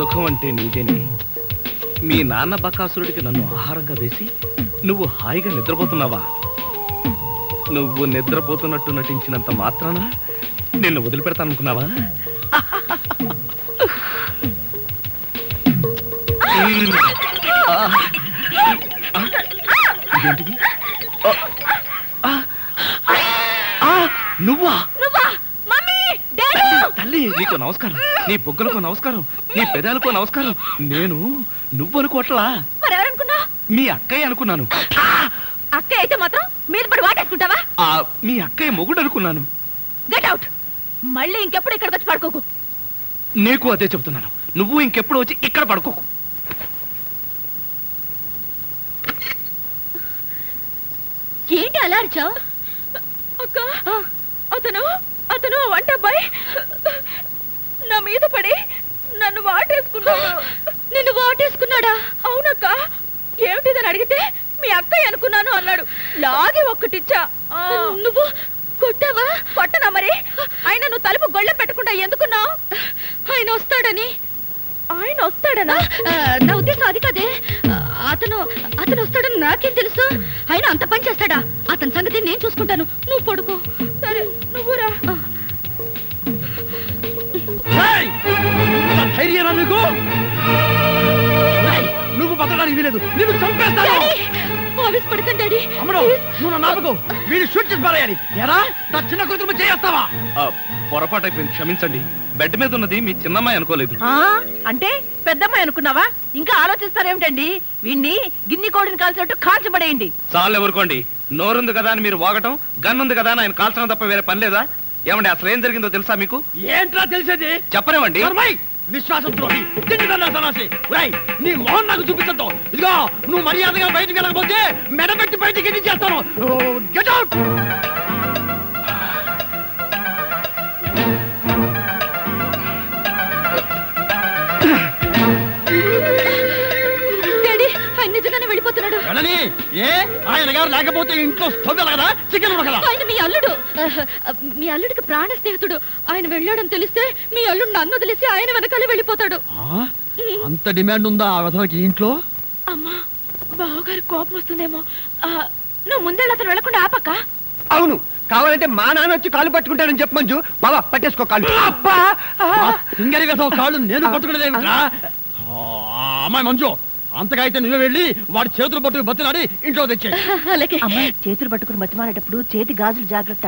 సుఖం అంటే నీదేనే మీ నాన్న బకాసురుడికి నన్ను ఆహారంగా వేసి నువ్వు హాయిగా నిద్రపోతున్నావా నువ్వు నిద్రపోతున్నట్టు నటించినంత మాత్రాన నిన్ను వదిలిపెడతాననుకున్నావా ఆ, ఆ, ఇదేంటిది నువ్వా తల్లి, నీకు నమస్కారం. నీ బొగ్గలకు నమస్కారం నీ పెదాలకు నమస్కారం. నేను నువ్వనుకోవట్లా? మరి ఎవరనుకున్నా మీ అక్కయ్య అనుకున్నాను. అక్క అయితే మాత్రం మీద పడి వాటేసుకుంటావా? ఆ మీ అక్కయ్య మొగుడు అనుకున్నాను. గెట్ అవుట్ మళ్ళీ ఇంకెప్పుడు ఇక్కడికి వచ్చి పడుకోకు. నీకు అదే చెబుతున్నాను. నువ్వు ఇంకెప్పుడు వచ్చి ఇక్కడ పడుకోకు. ఏంటి అలా అరిచావు? అక్క అతను ఆ వంట అబ్బాయి నా మీద పడి నన్ను వాటేసుకున్నాడు నిన్ను వాటేసుకున్నాడా అవునక్క. ఏమిటిదని అడిగితే మీ అక్కయ్య అనుకున్నాను అన్నాడు. లాగి ఒక్కటిచ్చా. నువ్వు కొట్టావా? కొట్టనా మరి? ఆయన నువ్వు తలుపు గొళ్ళెం పెట్టకుండా ఎందుకున్నావు? ఆయన వస్తాడని. ఆయన వస్తాడనా? నా ఉద్దేశం అది కదే. అతను అతను వస్తాడని నాకేం తెలుసు? ఆయన అంత పని చేస్తాడా? అతని సంగతి నేను చూసుకుంటాను. నువ్వు పడుకో. సరే నువ్వు రా. ధైర్యరా నీకు? బతకడానికి వీలేదు. నీకు చంపేస్తాను. ఆఫీస్ పడకండి డాడీ. అమ్మడు నువ్వు నా నాపకు వీడు షూట్ చేసి పారేయాలి. ఎరా నా చిన్న కూతురు చేస్తావా ఆ, పొరపాటు అయిపోయింది. క్షమించండి. బెడ్ మీద ఉన్నది మీ చిన్నమ్మాయి అనుకోలేదు. ఆ అంటే పెద్దమ్మాయి అనుకున్నావా? ఇంకా ఆలోచిస్తారేమిటండి? వీణ్ణి గిన్ని కోడిని కాల్చినట్టు కాల్చబడేయండి. చాలు ఎవరుకోండి నోరుంది కదా అని మీరు వాగటం గన్ ఉంది కదా అని ఆయన కాల్చడం తప్ప వేరే పని లేదా? ఏమండి అసలు ఏం జరిగిందో తెలుసా మీకు? ఏంట్రా తెలిసేది? చెప్పనివ్వండి. విశ్వాసం ద్రోహి తిండిదన్నా సన్నాసి. ఒరేయ్, నీ మోహన్ నాకు చూపించద్దు. ఇదిగో నువ్వు మర్యాదగా బయటకు వెళ్ళకపోతే మెడపెట్టి బయటికి ఎన్ని చేస్తాను. Get out. వెళ్ళని? ఏ? ఆయన గారు లేకపోతే ఇంట్లో కదా? చికెన్ ఉడకదా? ఆయన మీ అల్లుడు. మీ అల్లుడికి ప్రాణ స్నేహితుడు. ఆయన వెళ్ళాడని తెలిస్తే మీ అల్లుడు నన్ను వదిలేసి ఆయన వెనకాలే వెళ్ళిపోతాడు. ఆ? అంత డిమాండ్ ఉందా ఆ విధవకి ఇంట్లో? అమ్మా బావగారి కోపం వస్తుందేమో. ఆ, నువ్వు ముందే అతను వెళ్ళకుండా ఆపక్క. అవును కావాలంటే మా నాన్న వచ్చి కాలు పట్టుకుంటాడని చెప్పు మంజు. బాబా పట్టేసుకో కాలు. అబ్బా! సింగరి కాళ్ళు నేను పట్టుకునేదేమిట్రా? ఆ, అమ్మాయి మంజు అంతగా అయితే నువ్వే వెళ్ళి వాడి చేతులు పట్టుకు బతిలాడి ఇంట్లో తెచ్చే అలాగే. చేతులు పట్టుకుని బతిమాలేటప్పుడు చేతి గాజులు జాగ్రత్త.